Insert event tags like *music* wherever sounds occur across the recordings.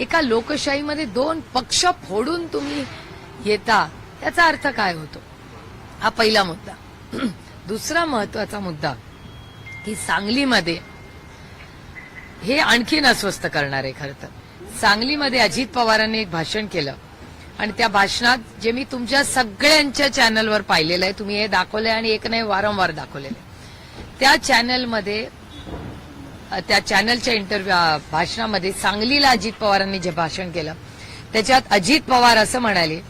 एका लोकशाहीमध्ये दोन पक्ष फोडून तुम्ही येता त्याचा अर्थ काय होतो? हा पहिला मुद्दा. *clears throat* दुसरा महत्त्वाचा मुद्दा की सांगलीमध्ये हे आणखीन अस्वस्थ करणार आहे खरं तर. सांगलीमध्ये अजित पवारांनी एक भाषण केलं आणि त्या भाषणात जे मी तुमच्या सगळ्यांच्या चॅनलवर पाहिलेलं आहे तुम्ही हे दाखवलंय आणि एक नाही वारंवार दाखवलेलं आहे. त्या चॅनलमध्ये त्या चॅनलच्या इंटरव्ह्यू भाषणामध्ये सांगलीला अजित पवारांनी जे भाषण केलं त्याच्यात अजित पवार असं म्हणाले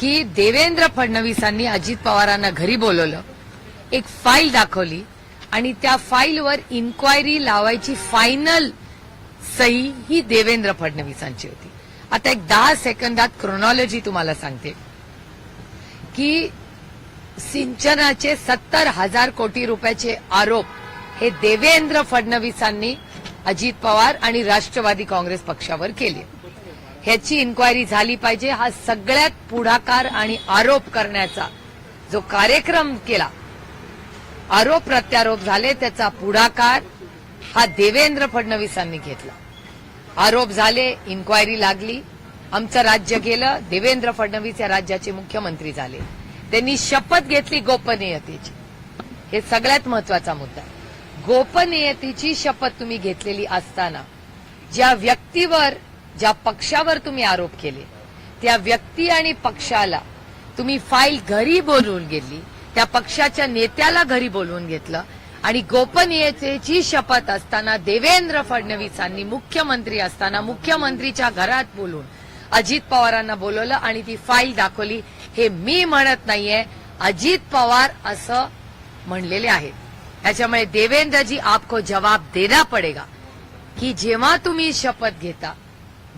की देवेंद्र फडणवीसांनी अजित पवारांना घरी बोलवलं एक फाईल दाखवली आणि त्या फाईलवर इन्क्वायरी लावायची फायनल सही ही देवेंद्र फडणवीसांची होती. आता एक दहा सेकंदात क्रोनॉलॉजी तुम्हाला सांगते की सिंचनाचे सत्तर हजार कोटी रुपयाचे आरोप हे देवेंद्र फडणवीसांनी अजित पवार आणि राष्ट्रवादी काँग्रेस पक्षावर केले. ह्याची इन्क्वायरी झाली पाहिजे. हा सगळ्यात पुढाकार आणि आरोप करण्याचा जो कार्यक्रम केला आरोप प्रत्यारोप झाले त्याचा पुढाकार हा देवेंद्र फडणवीसांनी घेतला. आरोप झाले इन्क्वायरी लागली. आमचं राज्य गेलं देवेंद्र फडणवीस या राज्याचे मुख्यमंत्री झाले. त्यांनी शपथ घेतली गोपनीयतेची. हे सगळ्यात महत्त्वाचा मुद्दा आहे. गोपनीयतेची शपथ तुम्ही घेतलेली असताना ज्या व्यक्तीवर ज्या पक्षावर तुम्ही आरोप केले त्या व्यक्ती आणि पक्षाला तुम्ही फाईल घरी बोलवून गेली त्या पक्षाच्या नेत्याला घरी बोलवून घेतलं आणि गोपनीयतेची शपथ असताना देवेंद्र फडणवीसांनी मुख्यमंत्री असताना मुख्यमंत्रीच्या घरात बोलून अजित पवारांना बोलवलं आणि ती फाईल दाखवली. हे मी म्हणत नाहीये अजित पवार असं म्हणलेले आहेत. त्याच्यामुळे देवेंद्रजी आपको जवाब देना पडेगा की जेव्हा तुम्ही शपथ घेता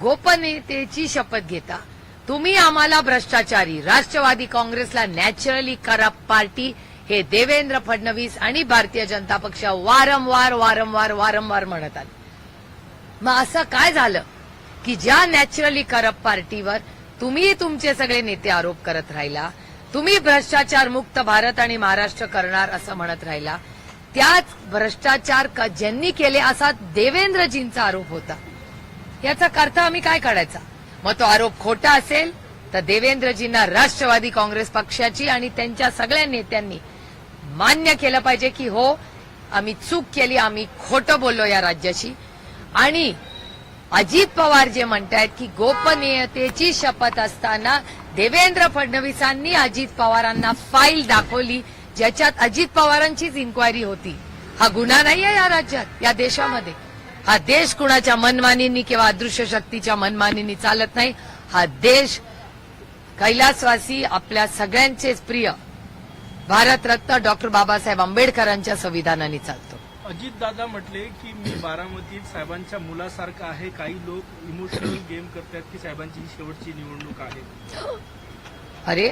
गोपनीयतेची शपथ घेता तुम्ही आम्हाला भ्रष्टाचारी राष्ट्रवादी काँग्रेसला नॅचरली करप्ट पार्टी हे देवेंद्र फडणवीस आणि भारतीय जनता पक्ष वारंवार वारंवार वारंवार म्हणत आले मग असं काय झालं की ज्या नॅचरली करप्ट पार्टीवर तुम्ही तुमचे सगळे नेते आरोप करत राहिला तुम्ही भ्रष्टाचार मुक्त भारत आणि महाराष्ट्र करणार असं म्हणत राहिला त्याच भ्रष्टाचार ज्यांनी केले असा देवेंद्रजींचा आरोप होता. याचा अर्थ आम्ही काय काढायचा? मग तो आरोप खोटा असेल तर देवेंद्रजींना राष्ट्रवादी काँग्रेस पक्षाची आणि त्यांच्या सगळ्या नेत्यांनी मान्य केलं पाहिजे की हो आम्ही चूक केली आम्ही खोटं बोललो या राज्याशी. आणि अजित पवार जे म्हणतायत की गोपनीयतेची शपथ असताना देवेंद्र फडणवीसांनी अजित पवारांना फाईल दाखवली ज्याच्यात अजित पवारांचीच इन्क्वायरी होती. हा गुन्हा नाही आहे या राज्यात या देशामध्ये. हा देश कुणाच्या मनमानींनी किंवा अदृश्य शक्तीच्या मनमानींनी चालत नाही. हा देश कैलासवासी आपल्या सगळ्यांचेच प्रिय भारतरत्न डॉक्टर बाबासाहेब आंबेडकरांच्या संविधानाने चालतो. अजित दादा म्हटले की मी बारामतीत साहेबांच्या मुलासारखं आहे. काही लोक इमोशनल गेम करतात की साहेबांची शेवटची निवडणूक आहे. अरे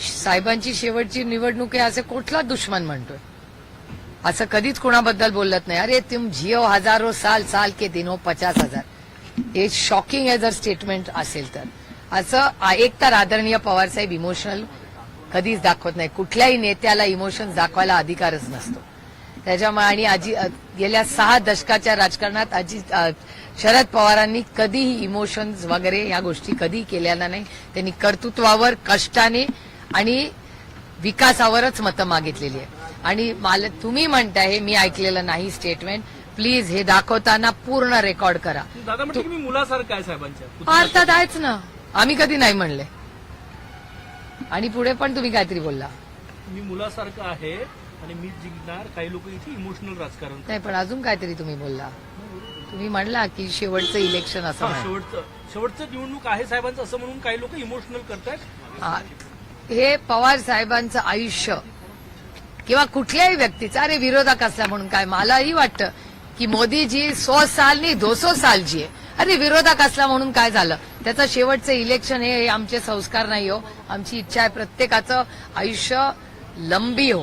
साहेबांची शेवटची निवडणूक आहे असं कुठला दुश्मन म्हणतोय? असं कधीच कोणाबद्दल बोलत नाही. अरे तुम जिओ हजारो साल साल के दिनो पचास हजार. हे शॉकिंग आहे जर स्टेटमेंट असेल तर. असं एक तर आदरणीय पवारसाहेब इमोशनल कधीच दाखवत नाही. कुठल्याही नेत्याला इमोशन दाखवायला अधिकारच नसतो. त्याच्यामुळे आणि आजी गेल्या सहा दशकाच्या राजकारणात अजित शरद पवारांनी कधीही इमोशन्स वगैरे या गोष्टी कधी केलेल्या नाही. त्यांनी कर्तृत्वावर कष्टाने आणि विकासावरच मतं मागितलेली आहे आणि मला तुम्ही म्हणताय हे मी ऐकलेलं नाही स्टेटमेंट प्लीज हे दाखवताना पूर्ण रेकॉर्ड करा. दादा मी मुलासारखं आहे साहेबांच्या? अर्थात आहेच ना. आम्ही कधी नाही म्हणले. आणि पुढे पण तुम्ही काहीतरी बोलला. मी मुलासारखं आहे आणि मी जिंकणार. काही लोक इथे इमोशनल राजकारण. नाही पण अजून काहीतरी तुम्ही बोलला. तुम्ही म्हणला की शेवटचं इलेक्शन असं. शेवटचं. शेवटचं निवडणूक आहे साहेबांचं असं म्हणून काही लोक इमोशनल करतात. हे पवार साहेबांचं आयुष्य किंवा कुठल्याही व्यक्तीचं अरे विरोधक असला म्हणून काय मलाही वाटतं की मोदीजी सौ साल नाही दो सौ साल जी आहे अरे विरोधक असला म्हणून काय झालं? त्याचं शेवटचं इलेक्शन हे आमचे संस्कार नाही हो. आमची इच्छा आहे प्रत्येकाचं आयुष्य लंबी हो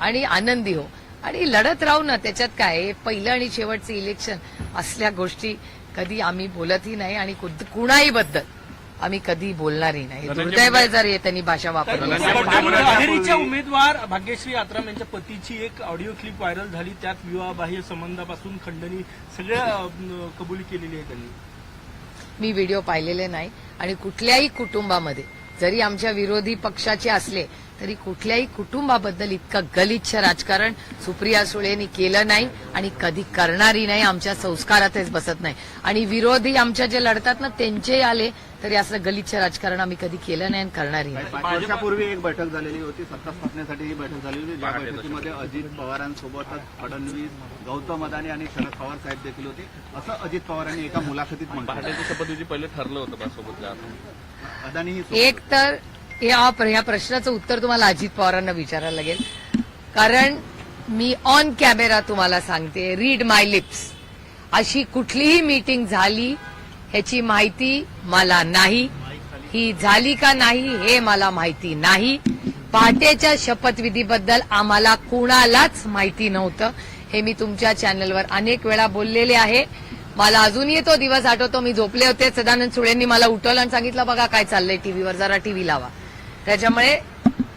आणि आनंदी हो. आणि लढत राहू ना त्याच्यात काय पहिलं आणि शेवटचं इलेक्शन असल्या गोष्टी कधी आम्ही बोलतही नाही आणि कुणाही बद्दल आम्ही कधी बोलणारही नाही. मुंडे- जर त्यांनी भाषा वापरली. उमेदवार भाग्यश्री आत्राम यांच्या पतीची एक ऑडिओ क्लिप व्हायरल झाली. त्यात विवाहबाह्य संबंधापासून खंडणी सगळ्या कबुली केलेली आहे त्यांनी. मी व्हिडिओ पाहिलेले नाही. आणि कुठल्याही कुटुंबामध्ये जरी आमच्या विरोधी पक्षाचे असले तरी कुठल्याही कुटुंबाबद्दल इतकं गलिच्छ राजकारण सुप्रिया सुळेंनी केलं नाही आणि कधी करणारी नाही आमच्या संस्कारातच बसत नाही. आणि विरोधी आमच्या जे लढतात ना त्यांचे आले तरी असं गलिच्छ राजकारण आम्ही कधी केलं नाही आणि करणारही नाही. पाच वर्षापूर्वी एक बैठक झालेली होती सत्ता स्थापनेसाठी ही बैठक झालेली होती ज्या बैठकीमध्ये अजित पवारांसोबतच फडणवीस गौतम अदानी आणि शरद पवार साहेब देखील होते. असं अजित पवारांनी एका मुलाखतीत म्हटलं. शपथविधी पहिले ठरलं होतं. अदानी एक तर या या प्रश्नाचं उत्तर तुम्हाला अजित पवारांना विचारायला लागेल. कारण मी ऑन कॅमेरा तुम्हाला सांगते रीड माय लिप्स अशी कुठलीही मीटिंग झाली ह्याची माहिती मला नाही. ही झाली का नाही हे मला माहिती नाही. पहाटेच्या शपथविधीबद्दल आम्हाला कुणालाच माहिती नव्हतं. हे मी तुमच्या चॅनलवर अनेक वेळा बोललेले आहे. मला अजूनही तो दिवस आठवतो. मी झोपले होते. सदानंद सुळेंनी मला उठवलं आणि सांगितलं बघा काय चाललंय टीव्हीवर. जरा टीव्ही लावा. त्याच्यामुळे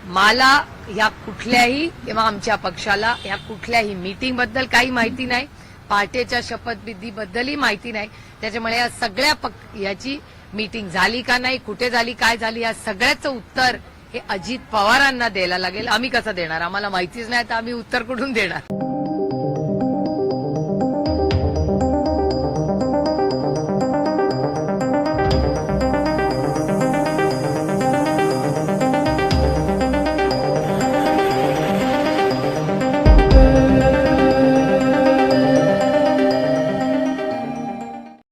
मला या कुठल्याही किंवा आमच्या पक्षाला या कुठल्याही मीटिंगबद्दल काही माहिती नाही. पहाटेच्या शपथविधीबद्दलही माहिती नाही. त्याच्यामुळे या सगळ्या पक- याची मीटिंग झाली का नाही कुठे झाली काय झाली या सगळ्याचं उत्तर हे अजित पवारांना द्यायला लागेल. आम्ही कसं देणार? आम्हाला माहितीच नाही तर आम्ही उत्तर कुठून देणार?